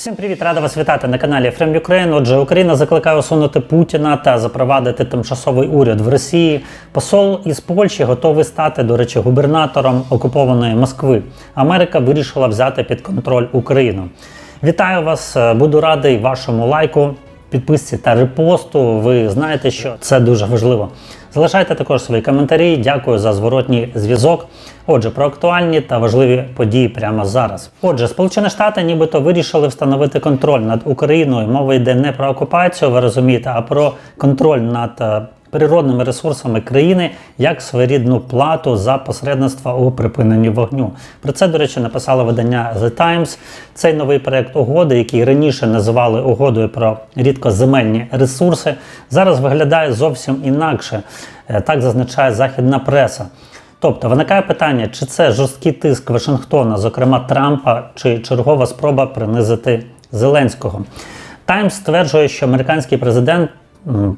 Всім привіт, рада вас вітати на каналі Frame Ukraine. Отже, Україна закликає усунути Путіна та запровадити тимчасовий уряд в Росії. Посол із Польщі готовий стати, до речі, губернатором окупованої Москви. Америка вирішила взяти під контроль Україну. Вітаю вас! Буду радий вашому лайку, підписці та репосту. Ви знаєте, що це дуже важливо. Залишайте також свої коментарі. Дякую за зворотній зв'язок. Отже, про актуальні та важливі події прямо зараз. Отже, Сполучені Штати нібито вирішили встановити контроль над Україною. Мова йде не про окупацію, ви розумієте, а про контроль над е, природними ресурсами країни як своєрідну плату за посередництво у припиненні вогню. Про це, до речі, написало видання The Times. Цей новий проект угоди, який раніше називали угодою про рідкоземельні ресурси, зараз виглядає зовсім інакше. Е, Так зазначає західна преса. Тобто виникає питання, чи це жорсткий тиск Вашингтона, зокрема Трампа, чи чергова спроба принизити Зеленського. Таймс стверджує, що американський президент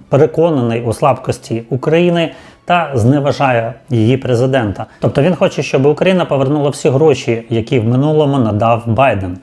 переконаний у слабкості України та зневажає її президента. Тобто він хоче, щоб Україна повернула всі гроші, які в минулому надав Байден.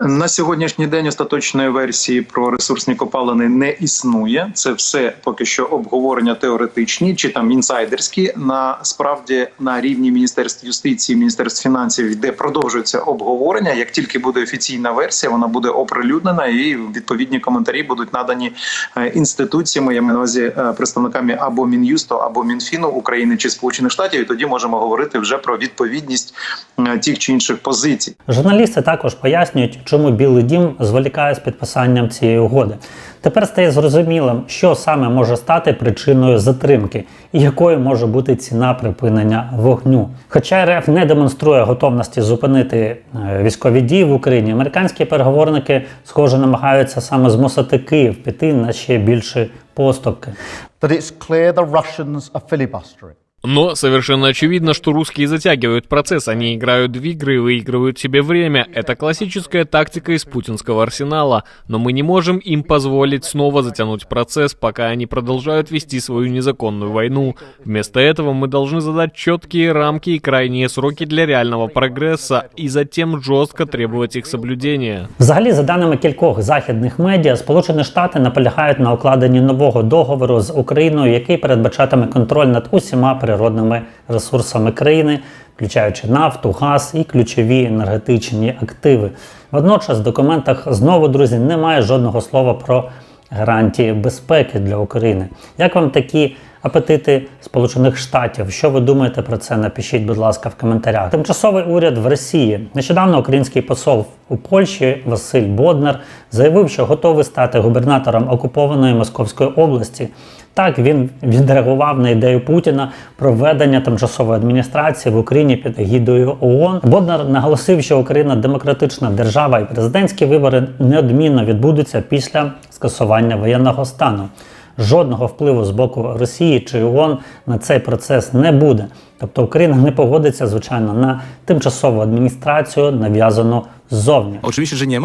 На сьогоднішній день остаточної версії про ресурсні копалини не існує. Це все поки що обговорення теоретичні чи там інсайдерські. Насправді на рівні міністерств юстиції, міністерств фінансів, де продовжується обговорення. Як тільки буде офіційна версія, вона буде оприлюднена, і відповідні коментарі будуть надані е, інституціями, я маю на увазі е, представниками або мін'юсту, або мінфіну України чи Сполучених Штатів. І тоді можемо говорити вже про відповідність е, тих чи інших позицій. Журналісти також пояснюють, чому Білий Дім зволікає з підписанням цієї угоди. Тепер стає зрозумілим, що саме може стати причиною затримки і якою може бути ціна припинення вогню. Хоча РФ не демонструє готовності зупинити е, військові дії в Україні, американські переговорники, схоже, намагаються саме змусити Київ піти на ще більші поступки. that it's clear the Russians are filibustering. Но совершенно очевидно, что русские затягивают процесс, они играют в игры и выигрывают себе время. Это классическая тактика из путинского арсенала, но мы не можем им позволить снова затянуть процесс, пока они продолжают вести свою незаконную войну. Вместо этого мы должны задать четкие рамки и крайние сроки для реального прогресса и затем жестко требовать их соблюдения. Взагалі, за даними кількох західних медіа, Сполучені Штати наполягають на укладенні нового договору з Україною, який передбачатиме контроль над усіма природними ресурсами країни, включаючи нафту, газ і ключові енергетичні активи. Водночас, в документах знову, друзі, немає жодного слова про гарантії безпеки для України. Як вам такі апетити Сполучених Штатів? Що ви думаєте про це? Напишіть, будь ласка, в коментарях. Тимчасовий уряд в Росії. Нещодавно український посол у Польщі Василь Боднар заявив, що готовий стати губернатором окупованої Московської області. Так він відреагував на ідею Путіна про введення тимчасової адміністрації в Україні під егідою ООН. Боднар наголосив, що Україна демократична держава і президентські вибори неодмінно відбудуться після скасування воєнного стану. Жодного впливу з боку Росії чи ООН на цей процес не буде. Тобто Україна не погодиться, звичайно, на тимчасову адміністрацію, нав'язану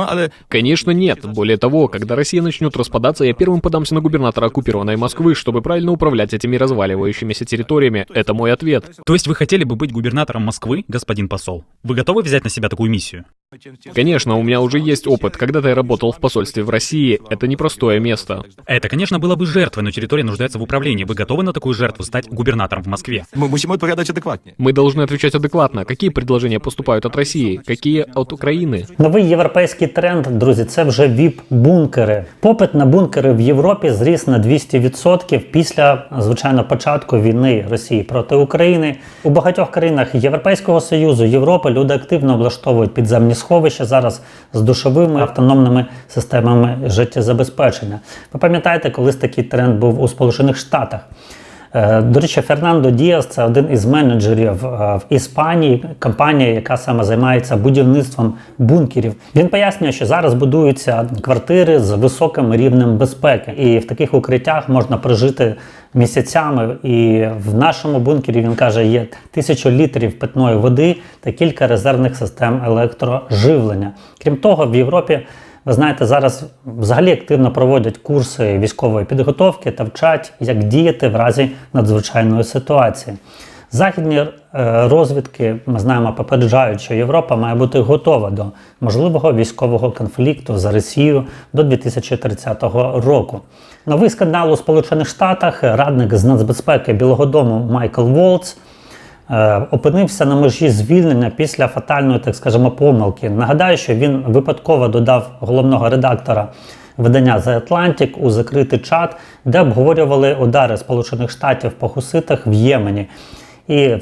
ale Конечно, нет. Более того, когда Россия начнет распадаться, я первым подамся на губернатора оккупированной Москвы, чтобы правильно управлять этими разваливающимися территориями. Это мой ответ. То есть вы хотели бы быть губернатором Москвы, господин посол? Вы готовы взять на себя такую миссию? Конечно, у меня уже есть опыт. Когда-то я работал в посольстве в России. Это непростое место. Это, конечно, было бы жертвой, но территория нуждается в управлении. Вы готовы на такую жертву стать губернатором в Москве? Мы должны отвечать адекватно. Какие предложения поступают от России? Какие от Украины? Новий європейський тренд, друзі, це вже віп-бункери. Попит на бункери в Європі зріс на 200% після, звичайно, початку війни Росії проти України. У багатьох країнах Європейського союзу, Європи люди активно облаштовують підземні сховища зараз з душовими автономними системами життєзабезпечення. Ви пам'ятаєте, колись такий тренд був у Сполучених Штатах. Е, До речі, Фернандо Діас це один із менеджерів е, в Іспанії, компанія, яка саме займається будівництвом бункерів. Він пояснює, що зараз будуються квартири з високим рівнем безпеки, і в таких укриттях можна прожити місяцями. І в нашому бункері він каже, є тисячу літрів питної води та кілька резервних систем електроживлення. Крім того, в Європі ви знаєте, зараз взагалі активно проводять курси військової підготовки та вчать, як діяти в разі надзвичайної ситуації. Західні е, розвідки, ми знаємо, попереджають, що Європа має бути готова до можливого військового конфлікту з Росією до 2030 року. Новий скандал у Сполучених Штатах радник з нацбезпеки Білого Дому Майкл Волц опинився на межі звільнення після фатальної, так скажемо, помилки. Нагадаю, що він випадково додав головного редактора видання The Atlantic у закритий чат, де обговорювали удари Сполучених Штатів по хуситах в Ємені. І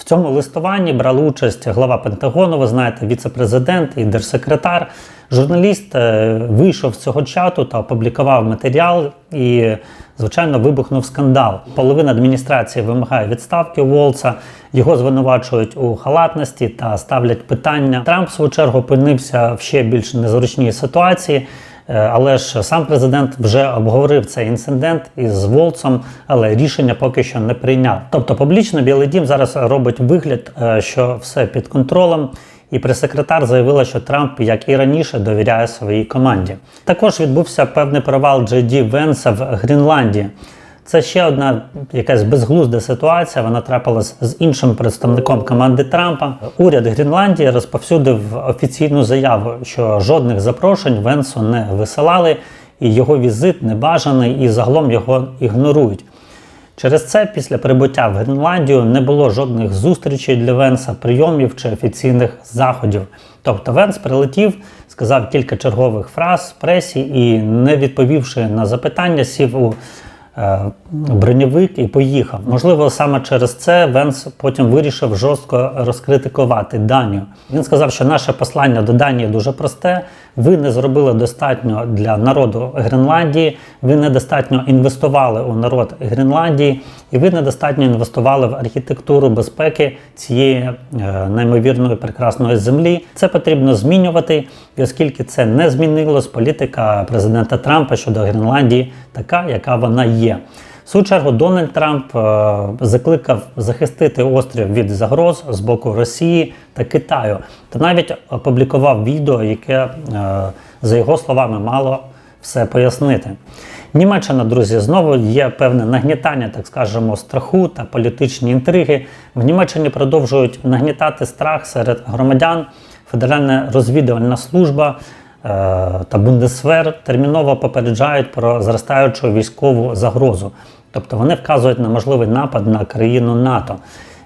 в цьому листуванні брали участь глава Пентагону, ви знаєте, віце-президент і держсекретар. Журналіст е, вийшов з цього чату та опублікував матеріал і, звичайно, вибухнув скандал. Половина адміністрації вимагає відставки Волца, його звинувачують у халатності та ставлять питання. Трамп, в свою чергу, опинився в ще більш незручній ситуації. Е, Але ж сам президент вже обговорив цей інцидент із Волцом, але рішення поки що не прийняв. Тобто, публічно Білий Дім зараз робить вигляд, е, що все під контролем. І прес-секретар заявила, що Трамп, як і раніше, довіряє своїй команді. Також відбувся певний провал Джей Ді Венса в Гренландії. Це ще одна якась безглузда ситуація. Вона трапилась з іншим представником команди Трампа. Уряд Гренландії розповсюдив офіційну заяву, що жодних запрошень Венсу не висилали, і його візит не бажаний, і загалом його ігнорують. Через це після прибуття в Гренландію не було жодних зустрічей для Венса, прийомів чи офіційних заходів. Тобто Венс прилетів, сказав кілька чергових фраз пресі і, не відповівши на запитання, сів у броньовик і поїхав. Можливо, саме через це Венс потім вирішив жорстко розкритикувати Данію. Він сказав, що наше послання до Данії дуже просте. Ви не зробили достатньо для народу Гренландії, ви недостатньо інвестували у народ Гренландії, і ви недостатньо інвестували в архітектуру безпеки цієї е, неймовірної прекрасної землі. Це потрібно змінювати, і оскільки це не змінилось, політика президента Трампа щодо Гренландії така, яка вона є. В свою чергу Дональд Трамп е, закликав захистити острів від загроз з боку Росії та Китаю, та навіть опублікував відео, яке, е, за його словами, мало все пояснити. Німеччина, друзі, знову є певне нагнітання, так скажемо, страху та політичні інтриги. В Німеччині продовжують нагнітати страх серед громадян. Федеральна розвідувальна служба е, та Бундесвер терміново попереджають про зростаючу військову загрозу. Тобто вони вказують на можливий напад на країну НАТО.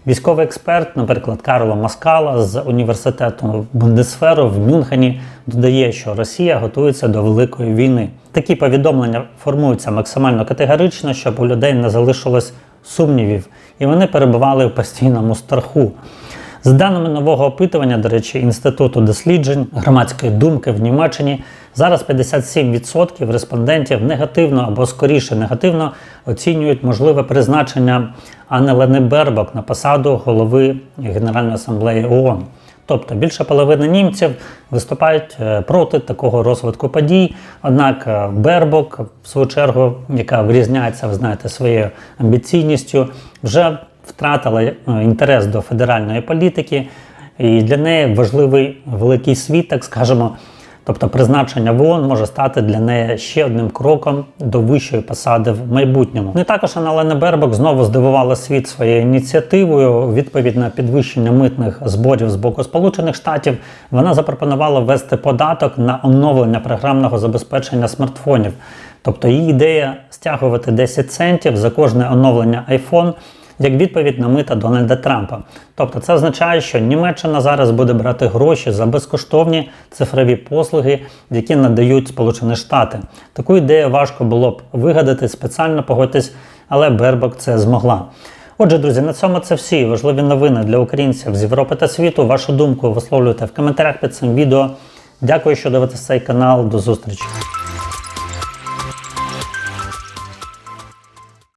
Військовий експерт, наприклад, Карло Маскала з університету Бундесферу в Мюнхені додає, що Росія готується до великої війни. Такі повідомлення формуються максимально категорично, щоб у людей не залишилось сумнівів, і вони перебували в постійному страху. За даними нового опитування, до речі, інституту досліджень громадської думки в Німеччині, зараз 57% респондентів негативно або скоріше негативно оцінюють можливе призначення Анни Лени Бербок на посаду голови Генеральної асамблеї ООН. Тобто більше половини німців виступають е, проти такого розвитку подій. Однак е, Бербок, в свою чергу, яка вирізняється, ви знаєте, своєю амбіційністю, вже втратила е, інтерес до федеральної політики, і для неї важливий великий світ, так скажемо. Тобто призначення в ООН може стати для неї ще одним кроком до вищої посади в майбутньому. Не також Аналена Бербок знову здивувала світ своєю ініціативою. Відповідь на підвищення митних зборів з боку Сполучених Штатів вона запропонувала ввести податок на оновлення програмного забезпечення смартфонів. Тобто її ідея стягувати 10 центів за кожне оновлення iPhone як відповідь на мита Дональда Трампа. Тобто це означає, що Німеччина зараз буде брати гроші за безкоштовні цифрові послуги, які надають Сполучені Штати. Таку ідею важко було б вигадати спеціально погодьтесь, але Бербок це змогла. Отже, друзі, на цьому це всі важливі новини для українців з Європи та світу. Вашу думку висловлюйте в коментарях під цим відео. Дякую, що дивитесь цей канал. До зустрічі.